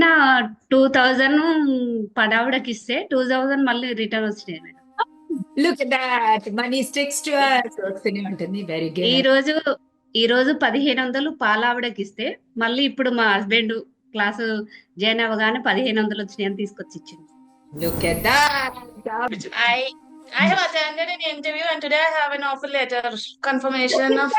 నిన్న two thousand పడావిడకి ఇస్తే టూ థౌజండ్ మళ్ళీ రిటర్న్ వచ్చినాయి madam. Look that money sticks to ఉంటుంది. వెరీ ఈ గుడ్ రోజు ఈ రోజు పదిహేను వందలు పాలావిడకి ఇస్తే మళ్ళీ ఇప్పుడు మా హస్బెండ్ క్లాసు జాయిన్ అవ్వగానే పదిహేను వందలు వచ్చినాయి అని తీసుకొచ్చి ఇచ్చింది. Look at that I I have attended an interview and today I have an offer letter. Confirmation of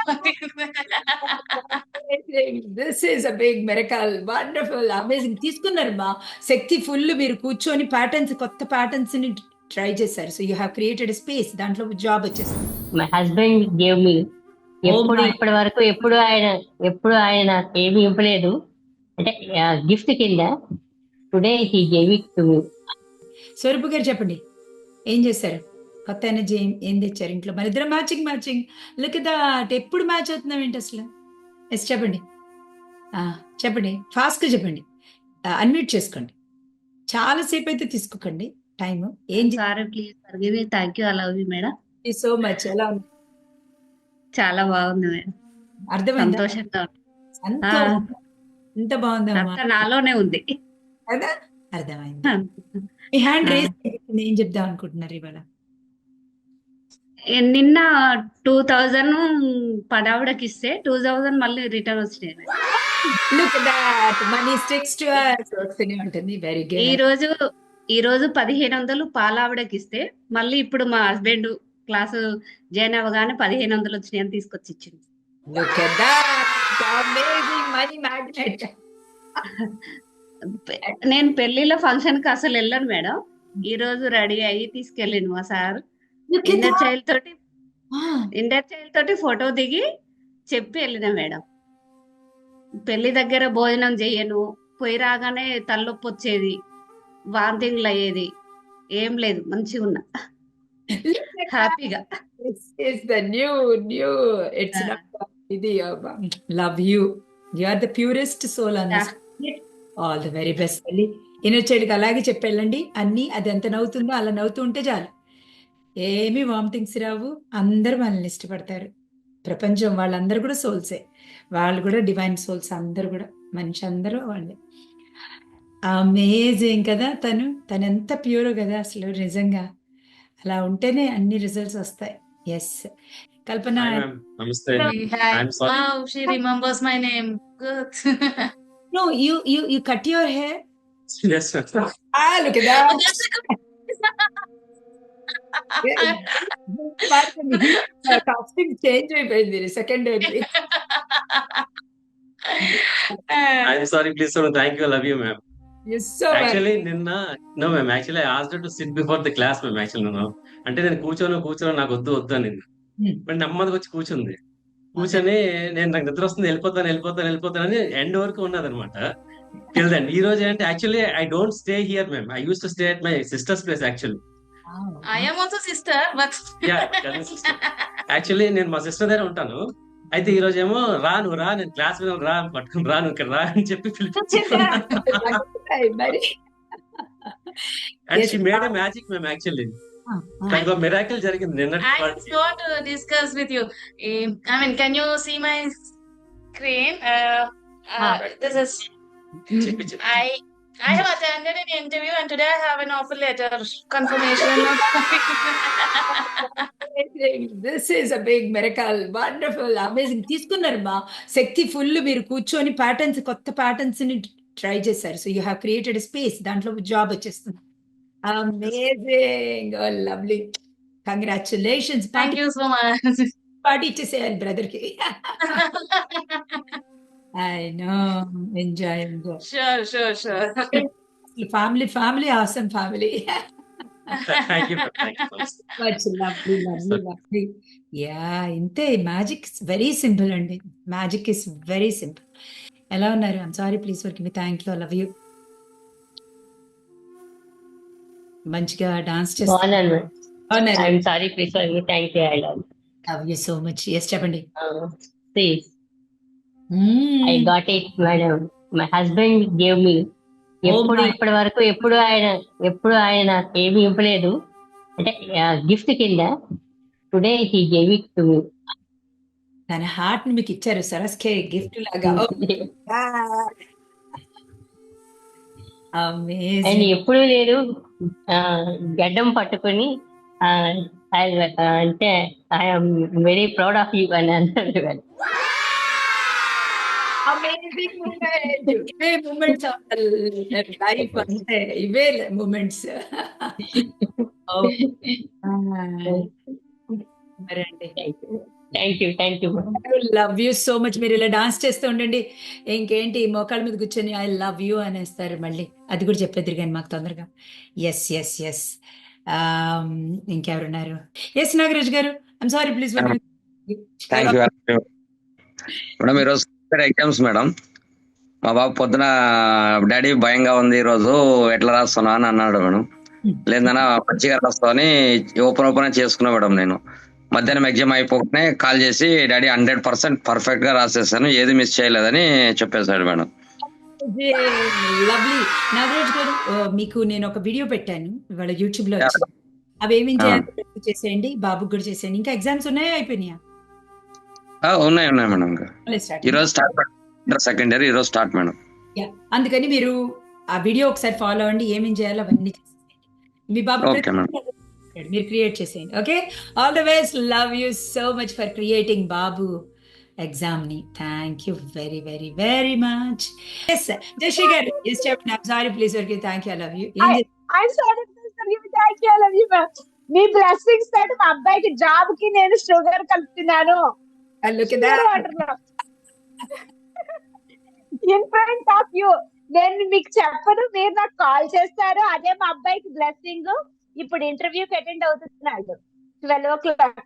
this is a big miracle wonderful amazing తీసుకున్నారు మా శక్తి ఫుల్ మీరు కూర్చొని ప్యాటర్న్స్ కొత్త ప్యాటర్న్స్ని ట్రై చేశారు. So you have created space దాంట్లో job వచ్చేసింది. మై హస్బెండ్ గేవ్ మీ ఎప్పుడు ఇప్పటి వరకు ఎప్పుడు ఆయన ఎప్పుడు ఆయన ఏమి ఇవ్వలేదు. అంటే గిఫ్ట్ కింద today he gave it to me Swaroop garu చెప్పండి. ఏం చేశారు? కొత్త ఎనర్జీ ఏం ఏం తెచ్చారు ఇంట్లో? మన ఇద్దరు మ్యాచింగ్ మ్యాచింగ్. లుక్ దట్ ఎప్పుడు మ్యాచ్ అవుతున్నాం ఏంటి అసలు? ఎస్ చెప్పండి. చెప్పండి. ఫాస్ట్గా చెప్పండి. అన్మ్యూట్ చేసుకోండి. చాలాసేపు అయితే తీసుకోకండి టైం ఏం sorry please forgive me thank you I love you madam so much ఎలా ఉంది చాలా బాగుంది మేడం అర్థమైందా? సంతోషంగా. ఎంత అంతా నాలోనే ఉంది. కదా? అర్థమైంది. మీ హ్యాండ్. రేస్ ఏం చెప్దాం అనుకుంటున్నారు ఇవాళ? నిన్న టూ థౌజండ్ పడావిడకి ఇస్తే టూ థౌజండ్ మళ్ళీ రిటర్న్ వచ్చినాయి. Madam look that money sticks to వస్తూనే ఉంటుంది. వెరీ ఈ రోజు ఈ రోజు పదిహేను వందలు పాలావిడకి ఇస్తే మళ్ళీ ఇప్పుడు మా హస్బెండ్ క్లాసు జాయిన్ అవ్వగానే పదిహేను వందలు వచ్చినాయి అని తీసుకొచ్చి ఇచ్చింది look at that amazing money magnet నేను పెళ్ళిలో ఫంక్షన్కి అసలు వెళ్ళను మేడం. ఈ రోజు రెడీ అయ్యి తీసుకెళ్ళిండు మా సార్. ఇండర్ చైల్డ్ తోటి ఇండర్ చైల్డ్ తోటి ఫోటో దిగి చెప్పి వెళ్ళిన మేడం. పెళ్ళి దగ్గర భోజనం చెయ్యను పోయి రాగానే తలనొప్పి వచ్చేది వాంతింగ్లు అయ్యేది ఏం లేదు మంచిగా ఉన్నా. హ్యాపీగా ద న్యూ న్యూ ఇట్స్. ఇది love you you are the purest soul this all the very best inner చైల్డ్కి అలాగే చెప్పెళ్ళండి అన్ని అది ఎంత నవ్వుతుందో అలా నవ్వుతూ ఉంటే చాలు. ఏమీ వామిటింగ్స్ రావు. అందరూ మనల్ని ఇష్టపడతారు. ప్రపంచం వాళ్ళందరూ కూడా సోల్సే. వాళ్ళు కూడా డివైన్ సోల్స్ అందరూ కూడా. మనిషి అందరూ వాళ్ళే. అమేజింగ్ కదా తను. తను ఎంత ప్యూర్ కదా అసలు నిజంగా. అలా ఉంటేనే అన్ని రిజల్ట్స్ వస్తాయి. Yes Kalpana. No you you you cut your hair Yes, Oh, a casting change అయిపోయింది second I'm sorry. Please don't. Thank you. I love you, ma'am. So Actually, నిన్న no, ma'am. Actually, I asked her to sit before the class, ma'am. Actually, no. అంటే నేను కూర్చోను కూర్చోను నాకు వద్దు వద్దు అని. మరి నెమ్మదిగా వచ్చి కూర్చుంది కూర్చొని నేను నాకు నిద్ర వస్తుంది వెళ్ళిపోతాను వెళ్ళిపోతాను వెళ్ళిపోతాను అని ఎండ్ వరకు ఉన్నది అనమాట ఈ రోజు ఏంటంటే actually I don't stay here ma'am I use to stay at my sister's place actually I am also sister, but yeah actually నేను మా సిస్టర్ దగ్గర ఉంటాను. అయితే ఈ రోజు ఏమో రా నువ్వు రా నేను క్లాస్ మీద రా పట్టుకుని రా నువ్వు ఇక్కడ రా అని చెప్పి and Yes, she made magic మేము యాక్చువల్లీ నాకు మిరాకిల్ జరిగింది to discuss with you. Um, I mean, can you see my screen? I. Have attended an interview and today I have an offer letter. Confirmation this is a big miracle wonderful amazing తీసుకున్నారు మా. శక్తి full మీరు కూర్చొని patterns కొత్త ప్యాటర్న్స్ని try చేశారు. So you have created space దాంట్లో job వచ్చేస్తుంది. Amazing lovely congratulations Thank party you so much. Party ఇచ్చేసేయాలి బ్రదర్కి I know enjoy enjoy sure, sure, sure. Family family awesome family thank you thank you much lovely lovely lovely yeah ఇంతే. Magic very simple అండి. Magic is very simple ఎలా ఉన్నారు? I'm sorry please work me thank you love you మంచిగా dance I'm sorry please thank you I love love you so much yes చెప్పండి. Uh, I got it madam my husband gave me ఎప్పుడు ఇప్పటి వరకు ఎప్పుడు ఆయన ఎప్పుడు ఆయన ఏమి ఇవ్వలేదు. అంటే గిఫ్ట్ కింద today he gave it to me తన హార్ట్ని మీకు ఇచ్చారు. సరస్కే గిఫ్ట్ లాగా. అండ్ అమేజింగ్ ఎప్పుడు లేదు. గడ్డం పట్టుకొని అంటే I'm very proud of you అని వాడు. అమేజింగ్ మూమెంట్ ఇవే మూమెంట్స్ లైఫ్ అంటే ఇవే మూమెంట్స్ మరి అండి thank you thank you love you so much మీరు ఇలా డాన్స్ చేస్తూ ఉండండి. ఇంకేంటి? మోకాళ్ళ మీద కూర్చొని ఐ లవ్ యూ అనేస్తారు మళ్ళీ. అది కూడా చెప్పేద్దరు కానీ మాకు తొందరగా. ఎస్ ఎస్ ఎస్ ఇంకెవరున్నారు? Yes Nagaraj garu. I'm sorry please thank you madam ఈరోజు ఎగ్జామ్స్ మేడం. మా బాబు పొద్దున డాడీ భయంగా ఉంది ఈ రోజు ఎట్లా రాస్తున్నా అని అన్నాడు మేడం. లేదన్నా మంచిగా రాస్తావని ఓపెన్ ఓపెన్ చేసుకున్నా మేడం నేను. మధ్యాహ్నం ఎగ్జామ్ అయిపోకనే కాల్ చేసి డాడీ హండ్రెడ్ పర్సెంట్ పర్ఫెక్ట్గా రాసేసాను ఏది మిస్ చేయలేదని చెప్పేశాడు మేడం. లవ్లీ. నాగరాజ్ గారు మీకు నేను ఒక వీడియో పెట్టాను ఇవాళ యూట్యూబ్లో అవి ఏమేం చేయాలి? చేసేయండి బాబుకి కూడా చేసేయండి. ఇంకా ఎగ్జామ్స్ ఉన్నాయా అయిపోయినాయా? ఉన్నాయి ఉన్నాయి మేడం ఇంకా. స్టార్ట్ ఈ రోజు స్టార్ట్ సెకండ్ ఇయర్ ఈ రోజు స్టార్ట్ మేడం. అందుకని మీరు ఆ వీడియో ఒకసారి ఫాలో అవ్వండి ఏమేం చేయాలో అవన్నీ చేసేయండి మీ బాబు. మీరు క్రియేట్ చేసేయండి okay all the best love you so much for creating Babu ఎగ్జామ్ని. Thank you very very very much yes Jayashree garu yes చెప్పండి sorry please okay thank you love you sorry thank you love you me blessings తోటి మా అబ్బాయికి జాబ్కి నేను sugar కలుపుతున్నాను front of you నేను మీకు చెప్పను మీరు నాకు కాల్ చేస్తారు. అదే మా అబ్బాయికి బ్లెస్సింగ్ ఇప్పుడు ఇంటర్వ్యూకి అటెండ్ అవుతున్నాడు. ట్వెల్వ్ ఓ క్లాక్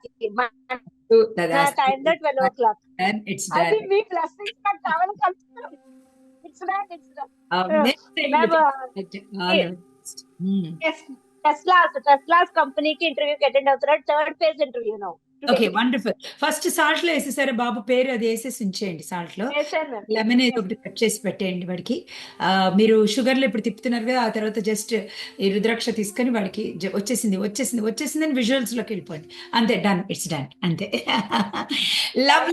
టైం లో ట్వెల్వ్ ఓ క్లాక్ ఇట్స్ అది మీ బ్లెస్సింగ్స్ నాకు కావాలి ఇట్స్ ఇట్స్ టెస్లాస్ కంపెనీకి ఇంటర్వ్యూకి అటెండ్ అవుతున్నాడు. Third phase interview no okay wonderful first సాల్ట్లో వేసేసారా బాబు? పేరు అది వేసేసి ఉంచేయండి సాల్ట్లో. లెమన్ ఏదో ఒకటి కట్ చేసి పెట్టేయండి వాడికి. మీరు షుగర్లో ఇప్పుడు తిప్పుతున్నారు కదా ఆ తర్వాత జస్ట్ ఈ రుద్రాక్ష తీసుకొని వాడికి వచ్చేసింది వచ్చేసింది వచ్చేసింది అని విజువల్స్లోకి వెళ్ళిపోండి. అంతే డన్ ఇట్స్ డన్ అంతే. Love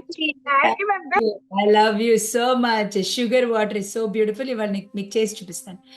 I love you so much sugar water is so beautiful ఇవాళ మీకు చేసి చూపిస్తాను.